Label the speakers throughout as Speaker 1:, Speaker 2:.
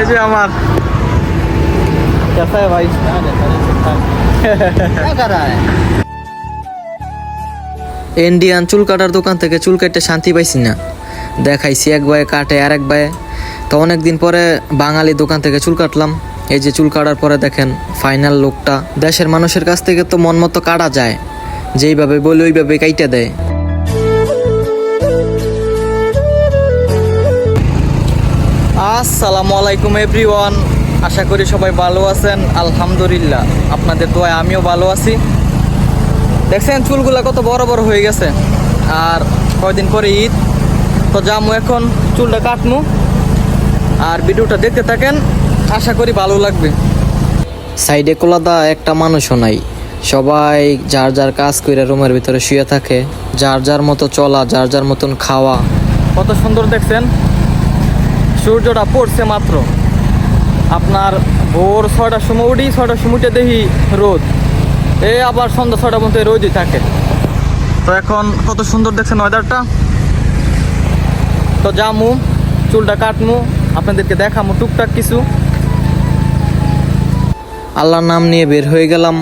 Speaker 1: এই যে আমার कैसा है भाई
Speaker 2: क्या कर रहा है
Speaker 3: ইন্ডিয়ান চুল কাটার দোকান থেকে চুল কেটে শান্তি পাইছি না দেখাইছি এক বায়ে কাটে আর এক বায়ে তো অনেক দিন পরে বাঙালি দোকান থেকে চুল কাটলাম এই যে চুল কাটার পরে দেখেন ফাইনাল লুকটা দেশের মানুষের কাছ থেকে তো মন মতো কাটা যায় যেইভাবে বলে ওইভাবে কাইটা দেয় আসসালামু আলাইকুম এভরিওয়ান আশা করি সবাই ভালো আছেন। আলহামদুলিল্লাহ। আপনাদের দোয়ায় আমিও ভালো আছি। দেখছেন, চুলগুলা কত বড় বড় হয়ে গেছে। আর কয়দিন পরে ঈদ। তো যামু এখন, চুলটা কাটমু। আর ভিডিওটা দেখতে থাকেন। আশা করি ভালো লাগবে। সাইডে কোলাদা, একটা মানুষও নাই। সবাই যার যার কাজ করে রুমের ভিতরে শুয়ে থাকে। যার যার মতো চলা, যার যার মতন খাওয়া। কত সুন্দর দেখছেন। সূর্যটা পড়ছে মাত্র। আপনার ভোর ছয়টার সময় উঠি, ছয়টার সময় উঠে দেখি রোদ। এ আবার সন্ধ্যা পর্যন্ত এই রোদই থাকে। তো এখন কত সুন্দর দেখছেন ওয়েদারটা তো জামু, চুলটা কাটমু, আপনাদেরকে দেখামু টুকটাক কিছু। আল্লাহর নাম নিয়ে বের হয়ে গেলাম।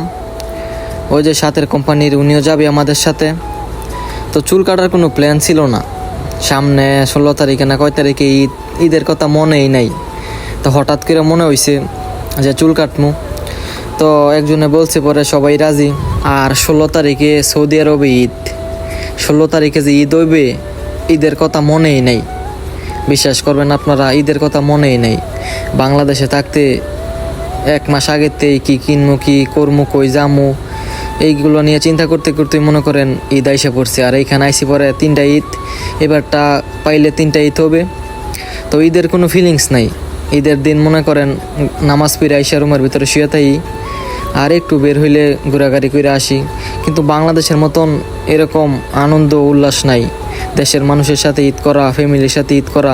Speaker 3: ওই যে সাতের কোম্পানির উনিও যাবে আমাদের সাথে। তো চুল কাটার কোনো প্ল্যান ছিল না। সামনে ষোলো তারিখে না কয় তারিখে ঈদ? ঈদের কথা মনেই নাই। তো হঠাৎ করে মনে হয়েছে যে চুল কাটমু। তো একজনে বলছে পরে সবাই রাজি, আর ষোলো তারিখে সৌদি আরবে ঈদ। ষোলো তারিখে যে ঈদ হইবে, ঈদের কথা মনেই নেই। বিশ্বাস করবেন আপনারা, ঈদের কথা মনেই নেই। বাংলাদেশে থাকতে এক মাস আগেতেই কি কিনমু, কি করমু, কই যামু, এইগুলো নিয়ে চিন্তা করতে করতে মনে করেন ঈদ আইসে পড়ছে। আর এইখানে আইসি পরে তিনটা ঈদ, এবারটা পাইলে তিনটা ঈদ হবে। তো ঈদের কোনো ফিলিংস নাই। ঈদের দিন মনে করেন নামাজ পড়ে আইসা রুমের ভিতরে শুয়ে থাই আর একটু বের হইলে ঘোরাঘুরি করে আসি। কিন্তু বাংলাদেশের মতন এরকম আনন্দ উল্লাস নাই। দেশের মানুষের সাথে ঈদ করা, ফ্যামিলির সাথে ঈদ করা,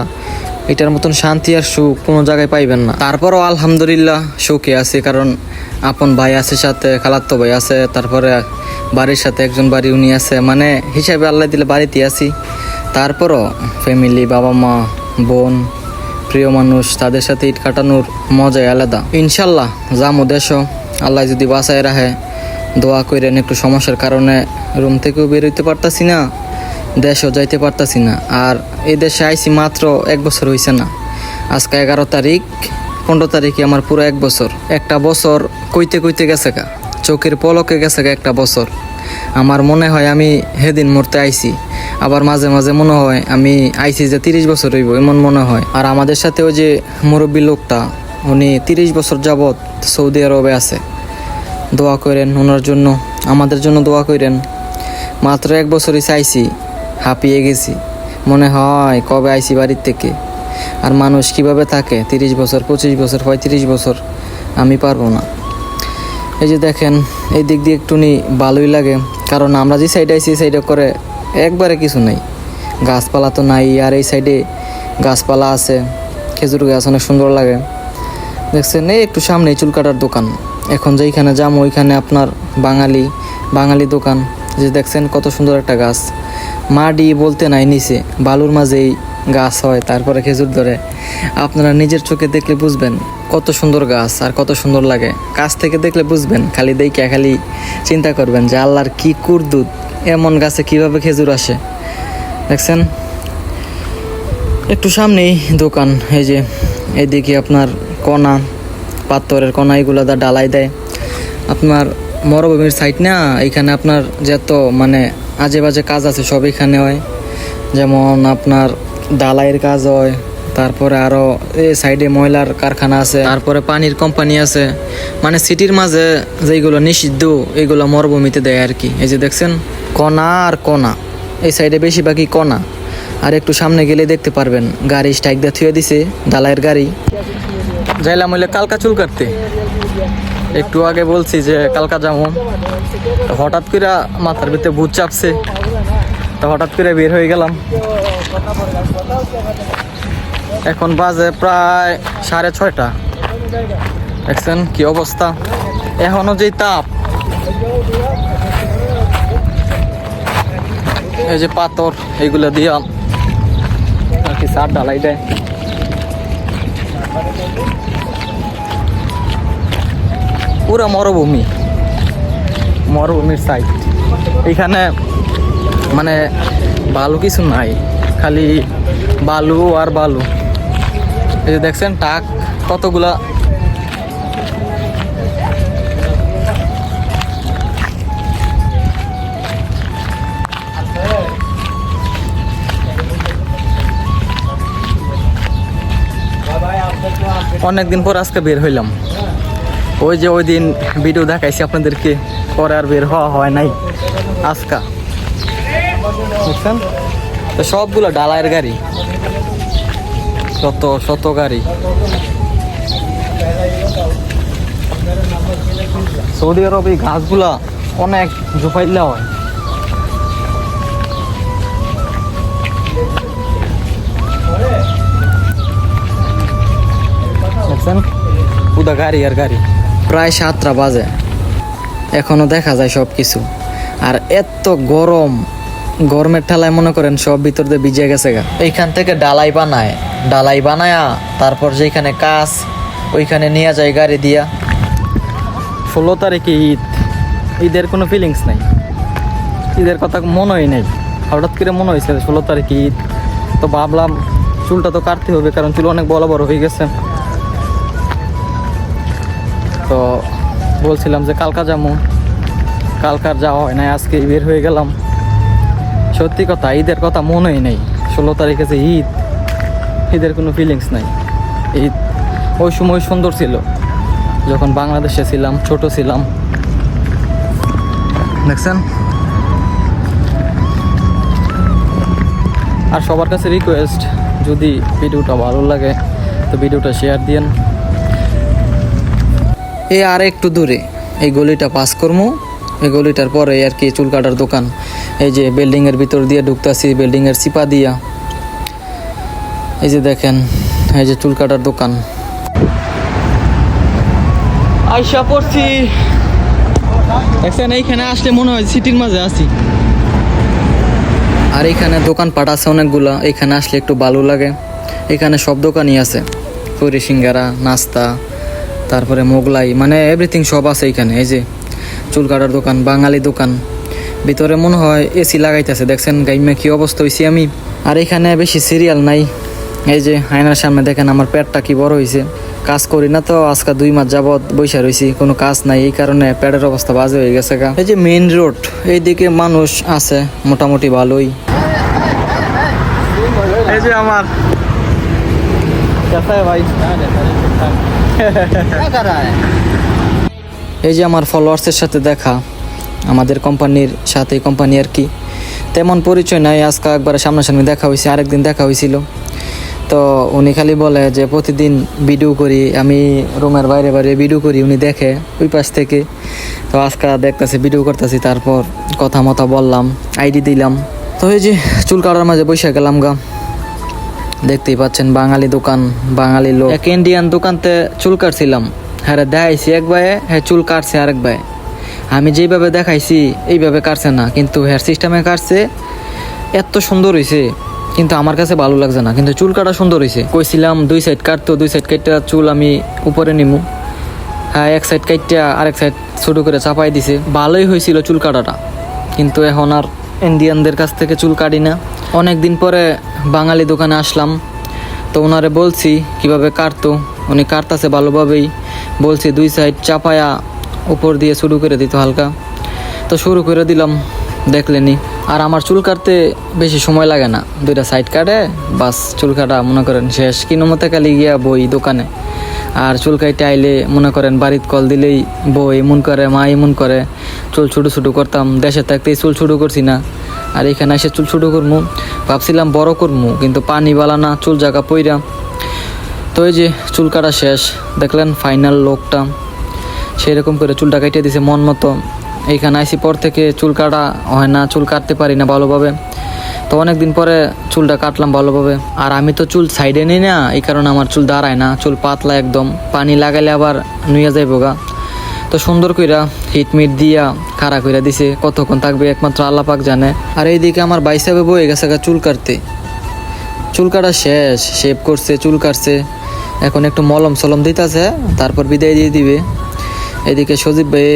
Speaker 3: এটার মতন শান্তি আর সুখ কোনো জায়গায় পাইবেন না। তারপরও আলহামদুলিল্লাহ সুখে আছে, কারণ আপন ভাই আছে সাথে, খালাত্তো ভাই আছে, তারপরে বাড়ির সাথে একজন বাড়ি উনি আছে। মানে হিসাবে আল্লাহ দিলে বাড়িতে আছি। তারপরও ফ্যামিলি বাবা মা বোন, প্রিয় মানুষ, তাদের সাথে ঈদ কাটানোর মজাই আলাদা। ইনশাল্লাহ, যামো দেশও আল্লাহ যদি বাসায় রাখে। দোয়া করেন একটু সমস্যার কারণে রুম থেকেও বের হইতে পারতাছি না, দেশও যাইতে পারতাছি না। আর এই দেশে আইছি মাত্র এক বছর হয়েছে না। আজকে এগারো তারিখ, পনেরো তারিখে আমার পুরো এক বছর। একটা বছর কইতে কইতে গেছে গা, চোখের পলকে গেছে গা একটা বছর। আমার মনে হয় আমি সেদিন মরতে আইছি। আবার মাঝে মাঝে মনে হয় আমি আইছি যে তিরিশ বছর হইব, এমন মনে হয়। আর আমাদের সাথে ওই যে মুরব্বী লোকটা, উনি তিরিশ বছর যাবৎ সৌদি আরবে আছে। দোয়া করেন ওনার জন্য, আমাদের জন্য দোয়া করেন। মাত্র এক বছরই চাইছি, হাঁপিয়ে গেছি। মনে হয় কবে আইছি বাড়ির থেকে। আর মানুষ কীভাবে থাকে, তিরিশ বছর, পঁচিশ বছর, পঁয়ত্রিশ বছর, আমি পারব না। এই যে দেখেন, এই দিক দিয়ে একটুনি ভালোই লাগে। কারণ আমরা যে সাইডে আইছি সাইডে করে একবারে কিছু নাই। গাছপালা তো নাই, আর এই সাইডে গাছপালা আছে। খেজুর গাছ অনেক সুন্দর লাগে। দেখছেন, এই একটু সামনে চুল কাটার দোকান। এখন যেইখানে যাব ওইখানে আপনার বাঙালি বাঙালি দোকান। যে দেখছেন কত সুন্দর একটা গাছ। মাডি বলতে নাই নিচে, বালুর মাঝেই গাছ হয়, তারপরে খেজুর ধরে। আপনারা নিজের চোখে দেখলে বুঝবেন কত সুন্দর গাছ আর কত সুন্দর লাগে। কাছ থেকে দেখলে বুঝবেন, খালি দেখে খালি চিন্তা করবেন যে আল্লাহর কী কুরদুত, এমন গাছে কীভাবে খেজুর আসে। দেখছেন? একটু সামনেই দোকান, এই যে এইদিকে আপনার কণা, পাথরের কণা, এগুলো দা ডালাই দেয়। আপনার মরভূমির সাইড না, এখানে আপনার যত মানে আজে বাজে কাজ আছে সব এখানে হয়। যেমন আপনার ডালাইয়ের কাজ হয়, তারপরে আরও এই সাইডে ময়লার কারখানা আছে, তারপরে পানির কোম্পানি আছে। মানে সিটির মাঝে যেগুলো নিষিদ্ধ এইগুলো মরুভূমিতে দেয় আর কি। এই যে দেখছেন, কণা আর কণা। এই সাইডে বেশিরভাগই কণা। আর একটু সামনে গেলে দেখতে পারবেন, গাড়ি স্ট্রাইক দিয়ে থুয়ে দিছে, ডালাইয়ের গাড়ি। যাইলাম হইলে কালকা চুল কাটতে। একটু আগে বলছি যে কালকা তো হঠাৎ করে মাথার ভিতরে ভূত চাপছে। তো হঠাৎ করে বের হয়ে গেলাম। এখন বাজে প্রায় সাড়ে ছয়টা। দেখছেন কি অবস্থা? এখনও যে তাপ। এই যে পাথর এইগুলো দিয়া আর কি সার ঢালাই দেয়।
Speaker 1: পুরো মরুভূমি। মরুভূমির সাইড এখানে মানে বালু কিছু নাই, খালি বালু আর বালু। এই যে দেখছেন টাক, কতগুলা অনেকদিন পর আজকে বের হইলাম। ওই যে ওই দিন ভিডিও দেখাইছি আপনাদেরকে, পরে আর বের হওয়া হয় নাই, আজকা। বুঝছেন তো সবগুলো ডালায়ের গাড়ি, শত শত গাড়ি। সৌদি আরব এই ঘাসগুলা অনেক জুফাইলা হয়। দেখছেন? পুদা গাড়ি আর গাড়ি।
Speaker 3: প্রায় সাতটা বাজে। এখনও দেখা যায় সব কিছু আর এত গরম। গরমের ঠেলায় মনে করেন সব ভিতর দিয়ে ভিজে গেছে গা। এইখান থেকে ডালাই বানায়। ডালাই বানায়া তারপর যেখানে কাজ, ওইখানে নিয়ে যায় গাড়ি দিয়া।
Speaker 1: ষোলো তারিখে ঈদ? ঈদের কোনো ফিলিংস নাই। ঈদের কথা মনেই নেই। হঠাৎ করে মনে হয়েছে ষোলো তারিখে ঈদ? তো ভাবলাম চুলটা তো কাটতে হবে, কারণ চুল অনেক বড় বড় হয়ে গেছে। তো বলছিলাম যে কালকা যাব কালকার যাওয়া হয় নাই আজকে বের হয়ে গেলাম। সত্যি কথা ঈদের কথা মনেই নেই। ষোলো তারিখে যে ঈদ ঈদের কোনো ফিলিংস নাই। ঈদ ওই সময় সুন্দর ছিল। যখন বাংলাদেশে ছিলাম ছোট ছিলাম। দেখছেন? আর সবার কাছে রিকোয়েস্ট যদি ভিডিওটা ভালো লাগে তো ভিডিওটা শেয়ার দিয়েন।
Speaker 3: এই আর একটু দূরে। এই গলিটা পাস করব এই গলিটার পরে আর কি চুল কাটার দোকান। এই যে বিল্ডিংয়ের ভিতর দিয়ে ঢুকতেছি বিল্ডিংয়ের চিপা দিয়া। এই যে দেখেন এই যে চুল কাটার দোকান।
Speaker 1: আইসা পড়ছি। দেখছেন এইখানে আসলে মনে হয় সিটির মাঝে আছি।
Speaker 3: আর এখানে দোকানপাট আছে অনেকগুলা। এখানে আসলে একটু ভালো লাগে। এখানে সব দোকানই আছে। পুরি সিঙ্গারা নাস্তা তারপরে মোগলাই মানে এভরিথিং সব আছে এখানে, এই যে চুল কাটার দোকান, বাঙালি দোকান। ভিতরে মনে হয় এসি লাগাইতেছে, দেখছেন গাইমে কি অবস্থা হয়েছি আমি। আর এখানে বেশি সিরিয়াল নাই। এই যে আয়নার সামনে দেখেন আমার পেটটা কি বড় হয়েছে কাজ করি না তো, আজকে দুই মাস যাবৎ বৈশা রয়েছি কোনো কাজ নাই, এই কারণে পেটের অবস্থা বাজে হয়ে গেছে গা। এই যে মেইন রোড এইদিকে মানুষ আছে, মোটামুটি ভালোই।
Speaker 1: এই যে আমার कैसा है भाई
Speaker 3: এই যে আমার ফলোয়ার্সের সাথে দেখা আমাদের কোম্পানির সাথে কোম্পানি আর কি তেমন পরিচয় নাই আজকে একবার সামনাসামনি দেখা হয়েছে আরেকদিন দেখা হয়েছিল তো উনি খালি বলে যে প্রতিদিন ভিডিও করি আমি রুমের বাইরে বাইরে ভিডিও করি উনি দেখে ওই পাশ থেকে তো আজকে দেখতেছে ভিডিও করতেছি তারপর কথা মতো বললাম আইডি দিলাম তো এই যে চুল কাটার মাঝে বসে গেলাম গা দেখতেই পাচ্ছেন বাঙালি দোকান, বাঙালি লোক। এক ইন্ডিয়ান দোকানতে চুল কাটছিলাম। হ্যাঁ দেখাইছি এক ভাই হ্যাঁ চুল কাটছে আরেক ভাই। আমি যেভাবে দেখাইছি, এইভাবে কাটছে না। কিন্তু হেয়ার সিস্টেমে কাটছে, এত সুন্দর হয়েছে কিন্তু আমার কাছে ভালো লাগছে না। কিন্তু চুল কাটা সুন্দর হয়েছে কইছিলাম দুই সাইড কাটতো, দুই সাইড কাটটা চুল আমি উপরে নিমু। হ্যাঁ এক সাইড কাটটা আরেক সাইড ছোটো করে চাপাই দিছে। ভালোই হয়েছিল চুল কাটাটা। কিন্তু এখন আর ইন্ডিয়ানদের কাছ থেকে চুল কাটি না। অনেক দিন পরে বাঙালি দোকানে আসলাম। তো ওনারে বলছি, কীভাবে কাটতো? উনি কাটতাছে ভালোভাবেই। বলছি, দুই সাইড চাপায়া উপর দিয়ে শুরু করে দিত হালকা। তো শুরু করে দিলাম দেখলেনি আর আমার চুল কাটতে বেশি সময় লাগে না। দুইটা সাইড কাটে, বাস চুল কাটা মনে করেন শেষ। কিনো মতে খালি গিয়া বই দোকানে। আর চুল কাইতে আইলে মনে করেন বাড়িত কল দিলেই বউ এমন করে, মা এমন করে। চুল ছোটো ছোটো করতাম, দেশে থাকতেই চুল ছোটো করছি না। আর এখানে এসে চুল ছোটো করমু। ভাবছিলাম বড় করমু, কিন্তু পানি বালা না, চুল জায়গা পইরা। তো এই যে চুল কাটা শেষ, দেখলেন ফাইনাল লোকটা। সেরকম করে চুলটা কেটে দিছে মন মতো। এইখানে আইসি পর থেকে চুল কাটা হয় না, চুল কাটতে পারি না ভালোভাবে। তো অনেক দিন পরে চুলটা কাটলাম ভালোভাবে। আর আমি তো চুল সাইডে নিই না, এই কারণে আমার চুল দাঁড়ায় না, চুল পাতলা একদম। পানি লাগাইলে আবার নুয়ে যাইব গা তো সুন্দর কইরা হিট মিট দিয়া খাড়া কইরা দিছে, কতক্ষণ থাকবে একমাত্র আল্লাহ পাক জানে। আর এইদিকে আমার বাইসাবে বয়ে গেছে চুল কাটতে। চুল কাটা শেষ শেভ করছে, চুল কাটছে। এখন একটু মলম সলম দিতেছে, তারপর বিদায় দিয়ে দিবে। এদিকে সজীব ভাই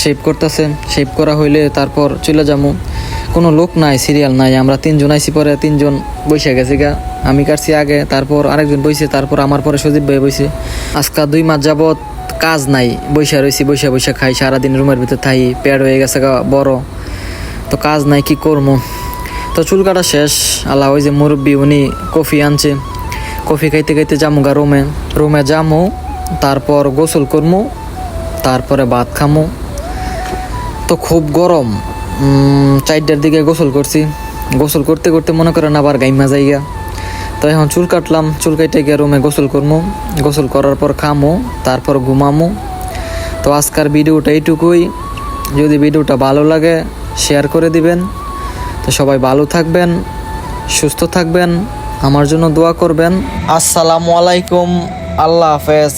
Speaker 3: শেভ করতেছে শেভ করা হইলে তারপর চলে যাব কোনো লোক নাই, সিরিয়াল নাই, আমরা তিনজন আইসি পরে তিনজন বসে গেছি গা। আমি কাটছি আগে, তারপর আরেকজন বইছে, তারপর আমার পরে সজীব ভাই বইছে। আজকা দুই মাস যাবত কাজ নাই বৈশা রয়েছি বৈশা বৈশা খাই, সারাদিন রুমের ভিতর থাই পেট হয়ে গেছে বড়। তো কাজ নাই, কি করব তো চুল কাটা শেষ, আল্লাহ ওই যে মুরব্বী উনি কফি আনছে। কফি খাইতে খাইতে যামু গা রুমে। রুমে যামু, তারপর গোসল করমু, তারপরে ভাত খামু। তো খুব গরম। চারটার দিকে গোসল করছি। গোসল করতে করতে মনে করেন আবার গাইমা যাইগা। তো এখন চুল কাটলাম, চুল কাটে গিয়ে রুমে গোসল করব গোসল করার পর খামো, তারপর ঘুমামো। তো আজকের ভিডিওটা এইটুকুই। যদি ভিডিওটা ভালো লাগে শেয়ার করে দিবেন। তো সবাই ভালো থাকবেন, সুস্থ থাকবেন, আমার জন্য দোয়া করবেন। আসসালামু আলাইকুম, আল্লাহ হাফেজ।